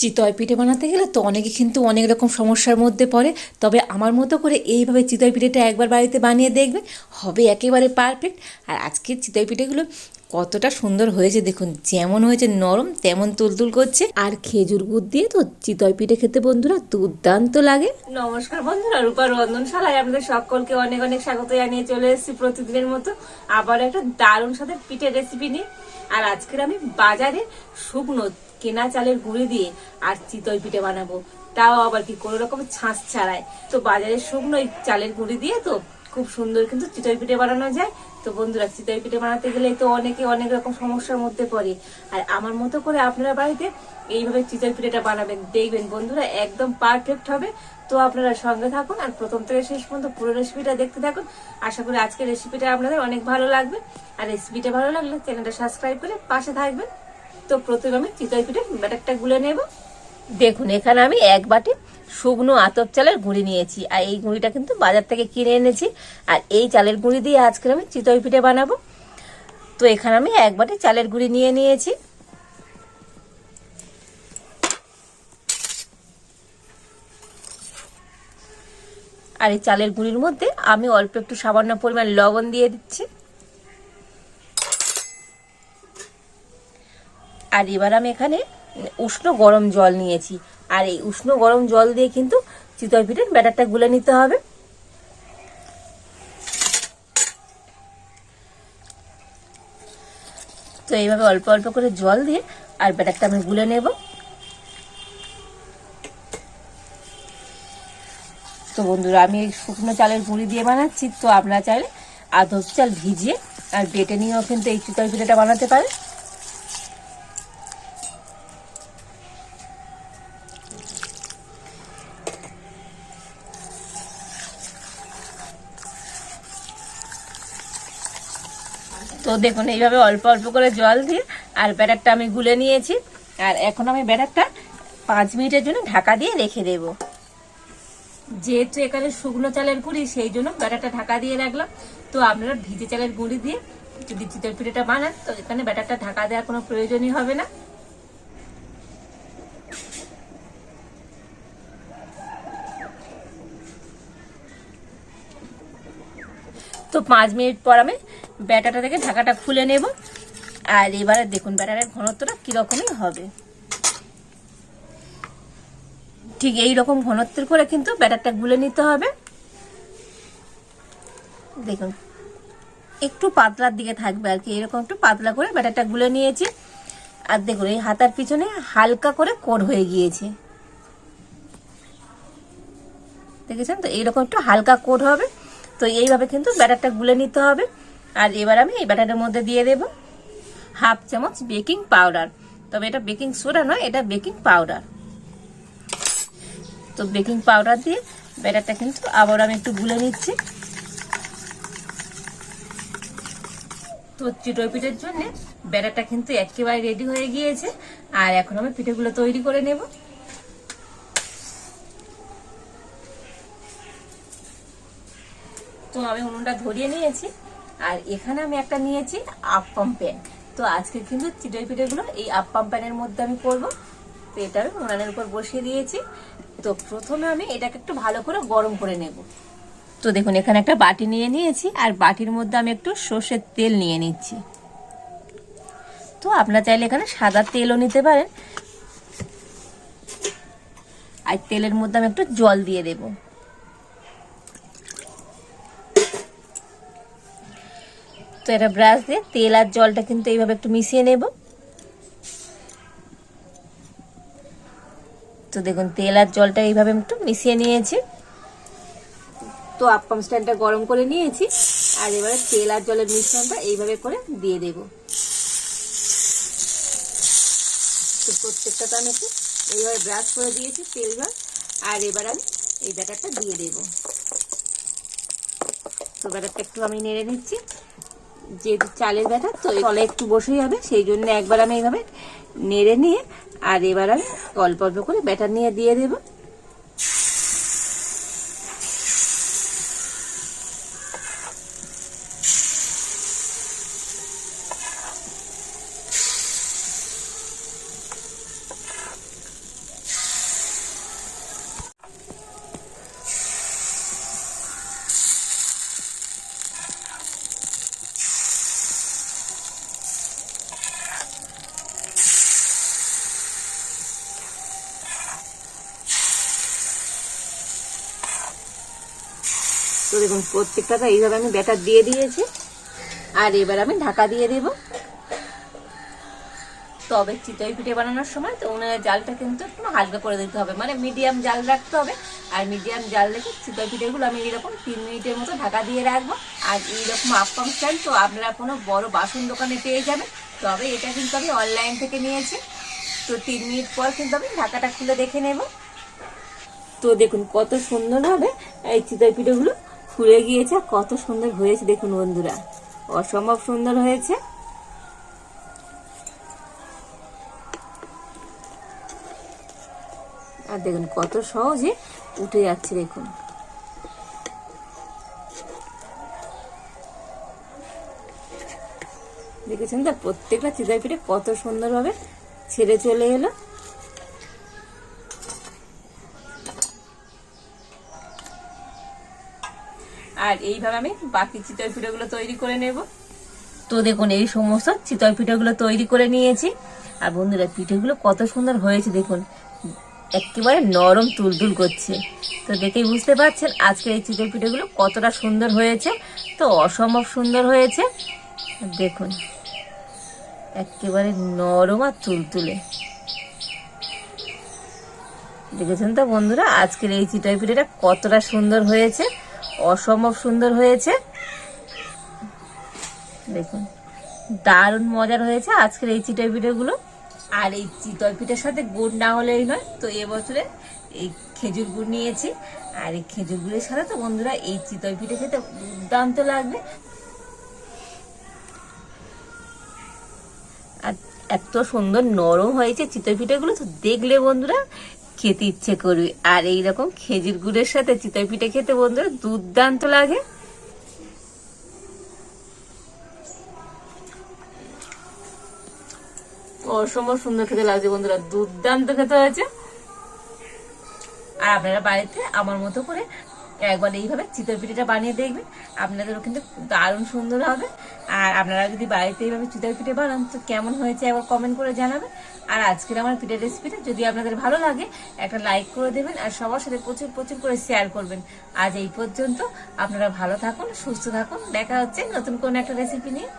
চিতই পিঠে বানাতে গেলে তো অনেকে কিন্তু অনেক রকম সমস্যার মধ্যে পড়ে। তবে আমার মতো করে এইভাবে চিতই পিঠেটা একবার বাড়িতে বানিয়ে দেখবে, হবে একেবারে পারফেক্ট আর আজকের চিতই পিঠেগুলো কতটা সুন্দর হয়েছে দেখুন, যেমন হয়েছে নরম, তেমন তুলতুল করছে। আর খেজুর গুড় দিয়ে তো চিতই পিঠে খেতে বন্ধুরা দুর্দান্ত লাগে। নমস্কার বন্ধুরা, রূপা রন্ধনশালায় আপনাদের সকলকে অনেক অনেক স্বাগত জানিয়ে চলে এসেছি প্রতিদিনের মতো আবার একটা দারুণ সাথে পিঠের রেসিপি নিয়ে। আর আজকের আমি বাজারে শুকনো কেনা চালের গুঁড়ি দিয়ে আর চিতই পিঠে বানাবো। তাও আবার কি কোনো রকম ছাঁচ ছাড়ায় তো বাজারে শুকনো চালের গুঁড়ি দিয়ে তো খুব সুন্দর কিন্তু চিতই পিঠে বানানো যায়। তো বন্ধুরা, চিতই পিঠে বানাতে গেলে তো অনেকে অনেক রকম সমস্যার মধ্যে পড়ে। আর আমার মতো করে আপনারা বাড়িতে এইভাবে চিতই পিঠেটা বানাবেন। দেখবেন বন্ধুরা, একদম পারফেক্ট হবে। তো আপনারা সঙ্গে থাকুন আর প্রথম থেকে শেষ পর্যন্ত পুরো রেসিপিটা দেখতে থাকুন। আশা করি আজকের রেসিপিটা আপনাদের অনেক ভালো লাগবে। আর রেসিপিটা ভালো লাগলে চ্যানেলটা সাবস্ক্রাইব করে পাশে থাকবেন। তো প্রথমে আমি চিতই পিঠে ব্যাটারটা গুলে নেব। দেখুন, এখানে আমি এক বাটি শুকনো আতপ চালের গুঁড়ি নিয়েছি, আর এই গুঁড়িটা কিন্তু বাজার থেকে কিনে এনেছি, আর এই চালের গুঁড়ি দিয়ে আজকে আমি চিতই পিঠে বানাবো। তো এখানে আমি এক বাটি চালের গুঁড়ি নিয়ে নিয়েছি। আর এই চালের গুঁড়ির মধ্যে আমি অল্প একটু সামান্য পরিমাণ লবণ দিয়ে দিচ্ছি। আর এবার আমি এখানে উষ্ণ গরম জল নিয়েছি। আর এই উষ্ণ গরম জল দিয়ে কিন্তু চিতই পিঠের ব্যাটারটা গুলে নিতে হবে। তো এইভাবে অল্প অল্প করে জল দিয়ে আর ব্যাটারটা আমি গুলে নেব। তো বন্ধুরা, আমি এই শুকনো চালের গুঁড়ি দিয়ে বানাচ্ছি। তো আপনারা চাইলে আধব চাল ভিজিয়ে আর বেটে নিয়েও কিন্তু এই চিতই পিঠাটা বানাতে পারে তো দেখুন, এইভাবে অল্প অল্প করে জল দিয়ে আর ব্যাটারটা আমি গুলে নিয়েছি। আর এখন আমি ব্যাটারটা পাঁচ মিনিটের জন্য ঢাকা দিয়ে রেখে দেব। যেহেতু এখানে শুকনো চালের গুঁড়ি, সেই জন্য ব্যাটারটা ঢাকা দিয়ে রাখলাম। তো আপনারা ভিজে চালের গুঁড়ি দিয়ে যদি চিতল পিঠেটা বানান। তো এখানে ব্যাটারটা ঢাকা দেওয়ার কোনো প্রয়োজনই হবে না। তো পাঁচ মিনিট পর আমি ব্যাটাটা থেকে ঢাকাটা খুলে নেব। আর এবারে দেখুন ব্যাটারের ঘনত্বটা কীরকমই হবে। ঠিক এই রকম ঘনত্বের করে কিন্তু ব্যাটারটা গুলে নিতে হবে। দেখুন, একটু পাতলার দিকে থাকবে আর কি, এরকম একটু পাতলা করে ব্যাটারটা গুলে নিয়েছি। আর দেখুন, এই হাতার পিছনে হালকা করে কোড হয়ে গিয়েছে। দেখেছেন তো? এইরকম একটু হালকা কোড হবে। তো এইভাবে কিন্তু ব্যাটারটা গুলে নিতে হবে। আর এবার আমি এই ব্যাটারের মধ্যে দিয়ে দেব হাফ চামচ বেকিং পাউডার। তবে এটা বেকিং সোডা নয়, এটা বেকিং পাউডার। তো বেকিং পাউডার দিয়ে ব্যাটারটা কিন্তু আবার আমি একটু গুলে নিচ্ছি। তো চিটই পিঠের জন্য ব্যাটারটা কিন্তু একেবারে রেডি হয়ে গিয়েছে। আর এখন আমি পিঠেগুলো তৈরি করে নেব। তো আমি উনুনটা ধরিয়ে নিয়েছি। আর এখানে আমি একটা নিয়েছি আপ্পাম প্যান তো আজকে কিন্তু চিটই পিঠেগুলো এই আপ্পাম প্যানের মধ্যে আমি করব। তো এটা আমি উনানের উপর বসিয়ে দিয়েছি। তো প্রথমে আমি এটাকে একটু ভালো করে গরম করে নেব। তো দেখুন, এখানে একটা বাটি নিয়ে নিয়েছি আর বাটির মধ্যে আমি একটু সর্ষের তেল নিয়ে নিচ্ছি। তো আপনার চাইলে এখানে সাদা তেলও নিতে পারেন। আর তেলের মধ্যে আমি একটু জল দিয়ে দেবো। এটা ব্রাশ দিয়ে তেল আর জলটা কিন্তু এইভাবে একটু মিশিয়ে নেব। তো দেখুন, তেল আর জলটা এইভাবে একটু মিশিয়ে নিয়েছি। তো আপ্পাম স্ট্যান্ডটা গরম করে নিয়েছি। আর এবারে তেল আর জলের মিশ্রণটা এইভাবে করে দিয়ে দেব। তো প্রত্যেকটা তো আমি একটু এইভাবে ব্রাশ করে দিয়েছি তেল, জল। আর এবার আমি এই ব্যাটারটা দিয়ে দেব। তো ব্যাটারটা একটু আমি নেড়ে নিচ্ছি। যেহেতু চালের ব্যাটার তো তলে একটু বসে যাবে সেই জন্য একবার আমি এইভাবে নেড়ে নিয়ে, আর এবার আমি অল্প অল্প করে ব্যাটার নিয়ে দিয়ে দেব। তো দেখুন, প্রত্যেকটাতে এইভাবে আমি ব্যাটার দিয়ে দিয়েছি। আর এবার আমি ঢাকা দিয়ে দেব। তবে চিতই পিঠে বানানোর সময় তো উনুনের জালটা কিন্তু একটু হালকা করে দিতে হবে। মানে মিডিয়াম জাল রাখতে হবে। আর মিডিয়াম জাল রেখে চিতই পিঠেগুলো আমি এরকম তিন মিনিটের মতো ঢাকা দিয়ে রাখব। আর এইরকম আপ্পাম স্ট্যান্ড তো আপনারা কোনো বড় বাসন দোকানে পেয়ে যাবেন। তবে এটা কিন্তু আমি অনলাইন থেকে নিয়েছি। তো তিন মিনিট পর কিন্তু আমি ঢাকাটা খুলে দেখে নেব। তো দেখুন, কত সুন্দর হবে এই চিতই পিঠেগুলো ফুলে গিয়েছে, কত সুন্দর হয়েছে দেখুন বন্ধুরা। অসম্ভব সুন্দর হয়েছে। আর দেখুন কত সহজে উঠে যাচ্ছে দেখুন। দেখেছেন তো? প্রত্যেকটা চিতই পিঠে কত সুন্দরভাবে ছেড়ে চলে এলো। আর এইভাবে আমি বাকি চিতই পিঠেগুলো তৈরি করে নেব। তো দেখুন, এই সমস্ত চিতই পিঠেগুলো তৈরি করে নিয়েছি। আর বন্ধুরা, পিঠেগুলো কত সুন্দর হয়েছে দেখুন। একেবারে নরম তুলতুল করছে। তো দেখেই বুঝতে পারছেন আজকের এই চিতই পিঠেগুলো কতটা সুন্দর হয়েছে। তো অসম্ভব সুন্দর হয়েছে। দেখুন, একেবারে নরম আর তুলতুলে। দেখেছেন তো বন্ধুরা, আজকের এই চিতই পিঠেটা কতটা সুন্দর হয়েছে। অসম্ভব সুন্দর হয়েছে। দেখুন, দারুণ মজার হয়েছে আজকের এই চিতই পিঠেগুলো। আর এই চিতই পিঠের সাথে গুড় না হলেই নয়, তো এবছরে এই খেজুর গুড় নিয়েছি। আর এই খেজুর গুড়ের সাথে তো বন্ধুরা, এই চিতই পিঠে খেতে দুর্দান্ত লাগবে। আর এত সুন্দর নরম হয়েছে চিতই পিঠেগুলো, তো দেখলে বন্ধুরা খেতে ইচ্ছে করবে। আর এই রকম খেজুর গুড়ের সাথে চিতই পিঠে খেতে বন্ধুরা দুর্দান্ত লাগে। অসম্ভব সুন্দর খেতে লাগছে বন্ধুরা, দুর্দান্ত খেতে হয়েছে। আর আপনারা বাড়িতে আমার মতো করে একবার এইভাবে চিতই পিঠেটা বানিয়ে দেখবেন, আপনাদেরও কিন্তু দারুণ সুন্দর হবে। আর আপনারা যদি বাড়িতে এইভাবে চুদার পিঠে বানান তো কেমন হয়েছে একবার কমেন্ট করে জানাবেন আর আজকের আমার পিঠের রেসিপিটা যদি আপনাদের ভালো লাগে, একটা লাইক করে দেবেন আর সবার সাথে প্রচুর প্রচুর করে শেয়ার করবেন। আজ এই পর্যন্ত আপনারা ভালো থাকুন, সুস্থ থাকুন। দেখা হচ্ছে নতুন কোনো একটা রেসিপি নিয়ে।